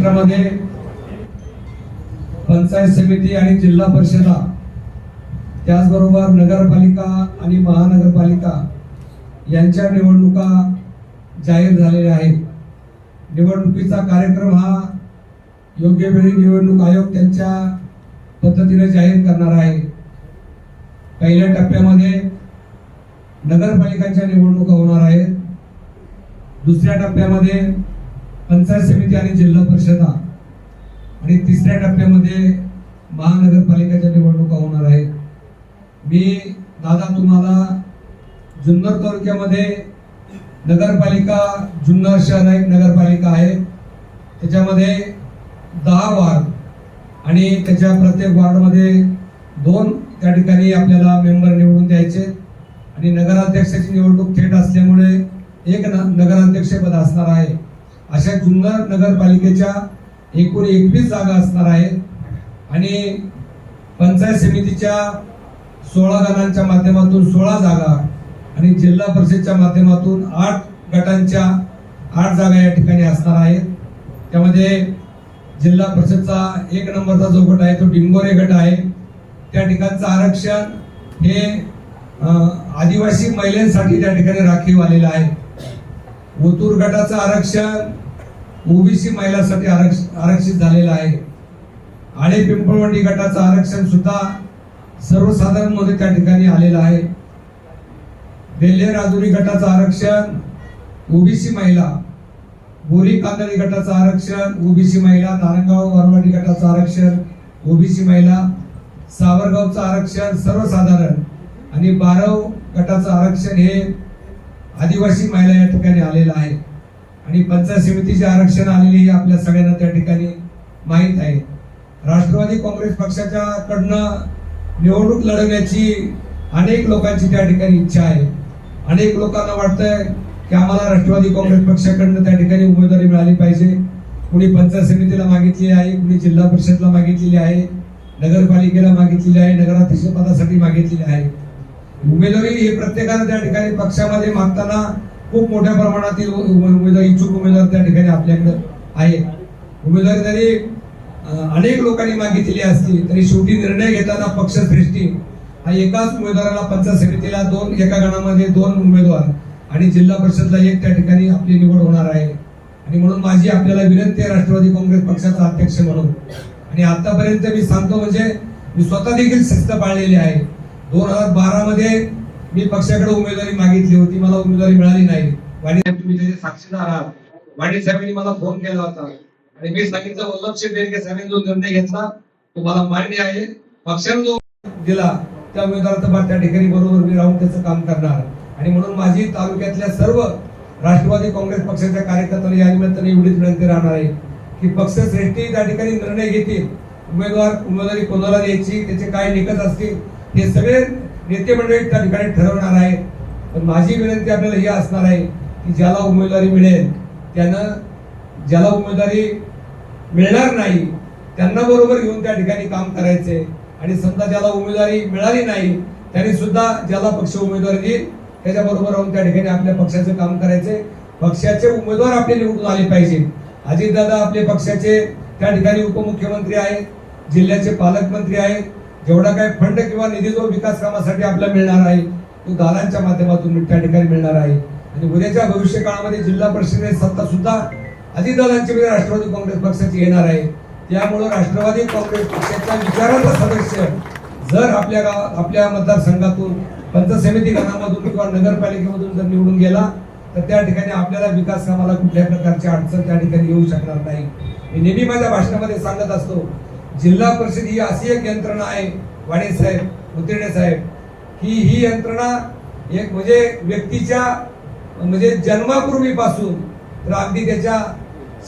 महाराष्ट्रामध्ये पंचायत समिती आणि जिल्हा परिषदा त्याचबरोबर नगरपालिका आणि महानगरपालिका यांच्या निवडणुका जाहीर झालेल्या आहेत. निवडणुकीचा कार्यक्रम हा योग्य वेळी निवडणूक आयोग त्यांच्या पद्धतीने जाहीर करणार आहे. पहिल्या टप्प्यामध्ये नगरपालिकांच्या निवडणुका होणार आहेत. दुसऱ्या टप्प्यामध्ये पंचायत समिती आणि जिल्हा परिषदा. आणि तिसऱ्या टप्प्यामध्ये महानगरपालिकेच्या निवडणुका होणार आहेत. मी दादा तुम्हाला जुन्नर तालुक्यामध्ये नगरपालिका जुन्नर शहर एक नगरपालिका आहे. त्याच्यामध्ये दहा वार्ड आणि त्याच्या प्रत्येक वार्डमध्ये दोन त्या ठिकाणी आपल्याला मेंबर निवडून द्यायचे. आणि नगराध्यक्षाची निवडणूक थेट असल्यामुळे एक न नगराध्यक्ष पद असणार आहे. अशा जुन्नर नगरपालिकेच्या एकूण एकवीस जागा असणार आहेत आणि पंचायत समितीच्या सोळा गणांच्या माध्यमातून सोळा जागा आणि जिल्हा परिषदच्या माध्यमातून आठ गटांच्या आठ जागा या ठिकाणी असणार आहेत. त्यामध्ये जिल्हा परिषदचा एक नंबरचा जो गट आहे तो डिंगोरे गट आहे. त्या ठिकाणचं आरक्षण हे आदिवासी महिलांसाठी त्या ठिकाणी राखीव आलेलं आहे. ओतूर गटाचं आरक्षण ओबीसी महिलांसाठी आरक्ष- आरक्षित झालेलं आहे. आळे पिंपळवंडी गटाचं आरक्षण सुद्धा सर्वसाधारणमध्ये त्या ठिकाणी आलेलं आहे. बेल्हे राजुरी गटाचं आरक्षण ओबीसी महिला. बोरी कांदळी गटाचं आरक्षण ओबीसी महिला. नारंगाव वरवाडी गटाचं आरक्षण ओबीसी महिला. सावरगावचं आरक्षण सर्वसाधारण. आणि बारव गटाचं आरक्षण हे आदिवासी महिला या ठिकाणी आलेलं आहे. आणि पंचायत समितीचे आरक्षण आलेले हे आपल्या सगळ्यांना त्या ठिकाणी माहीत आहे. राष्ट्रवादी काँग्रेस पक्षाच्या कडनं निवडणूक लढवण्याची अनेक लोकांची त्या ठिकाणी इच्छा आहे. अनेक लोकांना वाटतंय की आम्हाला राष्ट्रवादी काँग्रेस पक्षाकडनं त्या ठिकाणी उमेदवारी मिळाली पाहिजे. कुणी पंचायत समितीला मागितली आहे कुणी जिल्हा परिषदला मागितलेली आहे नगरपालिकेला मागितलेली आहे नगराध्यक्ष पदासाठी मागितलेली आहे. उमेदवारी हे प्रत्येकानं त्या ठिकाणी पक्षामध्ये मागताना खूप मोठ्या प्रमाणातील उमेदवार इच्छुक उमेदवार त्या ठिकाणी आपल्याकडे आहे उमेदवारी जरी अनेक लोकांनी मागितलेली असती तरी शेवटी निर्णय घेताना पक्षश्रेष्ठी हा एकाच उमेदवाराला पंचायत समितीला दोन एका गणामध्ये दोन उमेदवार आणि जिल्हा परिषदला एक त्या ठिकाणी आपली निवड होणार आहे. आणि म्हणून माझी आपल्याला विनंती आहे राष्ट्रवादी काँग्रेस पक्षाचा अध्यक्ष म्हणून. आणि आतापर्यंत मी सांगतो म्हणजे मी स्वतः देखील शिस्त पाळलेली आहे. दोन हजार बारामध्ये मी पक्षाकडे उमेदवारी मागितली होती मला उमेदवारी मिळाली नाही. वाणी साहेब तुम्ही त्याचे साक्षीदार आहात. वाणी साहेबांनी मला फोन केला होता. आणि मी सांगितलं वल्लभशेठ बेरके साहेबांनी जो निर्णय घेतला तो मला मान्य आहे. पक्षाने जो दिला त्या उमेदवाराचा त्या ठिकाणी बरोबर मी राहून त्याचं काम करणार. आणि म्हणून माझी तालुक्यातल्या सर्व राष्ट्रवादी काँग्रेस पक्षाच्या कार्यकर्त्यांना या निमित्ताने एवढीच विनंती राहणार आहे की पक्षश्रेष्ठी त्या ठिकाणी निर्णय घेतील. उमेदवार उमेदवारी कोणाला द्यायची त्याचे काय निकष असतील हे सगळे नेते मंडळी त्या ठिकाणी ठरवणार आहेत पण माझी विनंती आपल्याला ही असणार आहे की ज्याला उमेदवारी मिळेल त्यानं ज्याला उमेदवारी मिळणार नाही त्यांना बरोबर घेऊन त्या ठिकाणी काम करायचे आणि समजा ज्याला उमेदवारी मिळाली नाही त्यांनी सुद्धा ज्याला पक्ष उमेदवारी देईल त्याच्या बरोबर राहून त्या ठिकाणी आपल्या पक्षाचं काम करायचे पक्षाचे उमेदवार आपले निवडून आले पाहिजे. अजितदादा आपले पक्षाचे त्या ठिकाणी उपमुख्यमंत्री आहेत जिल्ह्याचे पालकमंत्री आहेत जेवढा काही फंड किंवा निधी जो विकास कामासाठी आपल्याला मिळणार आहे तो दादांच्या माध्यमातून त्या ठिकाणी मिळणार आहे. आणि उद्याच्या भविष्य काळामध्ये जिल्हा परिषदेची सत्ता सुद्धा अजितदादांची म्हणजे राष्ट्रवादी काँग्रेस पक्षाची येणार आहे. त्यामुळं राष्ट्रवादी काँग्रेस पक्षाच्या विचाराचा सदस्य जर आपल्या गावात आपल्या मतदारसंघातून पंचायत समिती गणामधून किंवा नगरपालिकेमधून जर निवडून गेला तर त्या ठिकाणी आपल्याला विकास कामाला कुठल्या प्रकारची अडचण त्या ठिकाणी येऊ शकणार नाही. मी नेहमी माझ्या भाषणामध्ये सांगत असतो जिल्हा परिषद ही अशी एक यंत्रणा आहे वाणीसाहेब साहेब साहेब. की ही यंत्रणा एक म्हणजे व्यक्तीच्या म्हणजे जन्मापूर्वीपासून तर अगदी त्याच्या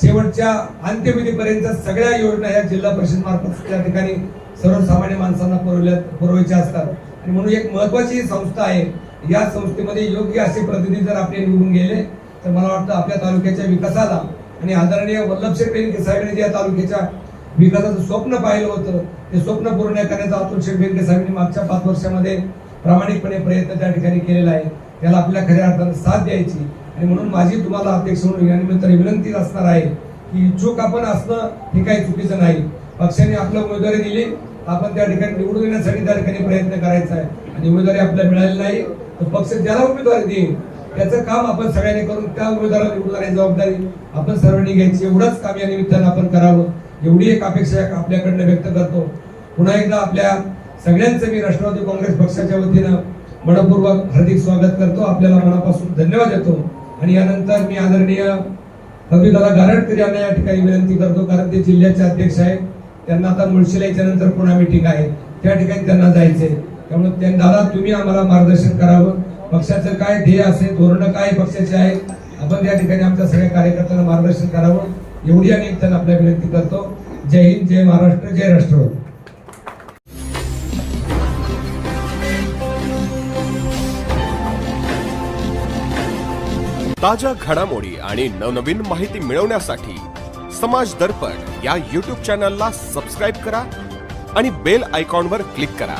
शेवटच्या अंत्यविधीपर्यंत सगळ्या योजना या जिल्हा परिषद मार्फत त्या ठिकाणी सर्वसामान्य माणसांना पुरवल्या पुरवायच्या असतात. आणि म्हणून एक महत्वाची ही संस्था आहे. या संस्थेमध्ये योग्य असे प्रतिनिधी जर आपले निवडून गेले तर मला वाटतं आपल्या तालुक्याच्या विकासाला आणि आदरणीय वल्लभशेठ पेनके साहेबांनी ज्या तालुक्याच्या विकासाचं स्वप्न पाहिलं होतं. ते स्वप्न पूर्ण करण्याचा अतुल शेठ बेनके साहेबांनी मागच्या पाच वर्षामध्ये प्रामाणिकपणे प्रयत्न त्या ठिकाणी केलेला आहे. त्याला आपल्या खऱ्या अर्थानं साथ द्यायची आणि म्हणून माझी तुम्हाला अध्यक्ष म्हणून यानिमित्त विनंती असणार आहे की इच्छुक आपण असणं हे काही चुकीचं नाही. पक्षाने आपलं उमेदवारी दिली. आपण त्या ठिकाणी निवडून येण्यासाठी त्या ठिकाणी प्रयत्न करायचा आहे. आणि उमेदवारी आपल्याला मिळाली नाही तर पक्ष ज्याला उमेदवारी देईल त्याचं काम आपण सगळ्यांनी करून त्या उमेदवाराला निवडून जबाबदारी आपण सर्वांनी घ्यायची. एवढंच काम या निमित्तानं आपण करावं. एवढी एक अपेक्षा आपल्याकडनं व्यक्त करतो. पुन्हा एकदा आपल्या सगळ्यांचं मी राष्ट्रवादी काँग्रेस पक्षाच्या वतीनं मनपूर्वक हार्दिक स्वागत करतो. आपल्याला मनापासून धन्यवाद देतो. आणि यानंतर मी आदरणीय दादा गारटकर यांना या ठिकाणी विनंती करतो कारण ते जिल्ह्याचे अध्यक्ष आहेत. त्यांना आता मुळशीला याच्यानंतर पुन्हा मिटिंग आहे. त्या ठिकाणी त्यांना जायचंय. त्यामुळे त्या- दादा तुम्ही आम्हाला मार्गदर्शन करावं. पक्षाचं काय ध्येय असेल धोरणं काय पक्षाचे आहेत आपण त्या ठिकाणी आमच्या सगळ्या कार्यकर्त्यांना मार्गदर्शन करावं. एवढी आणि त्यांना आपल्या विनंती करतो. जय हिंद जय महाराष्ट्र जय राष्ट्र ताज्या घडामोडी आणि नवनवीन माहिती मिळवण्यासाठी समाज दर्पण या यूट्यूब चॅनलला सबस्क्राईब करा आणि बेल आयकॉनवर क्लिक करा.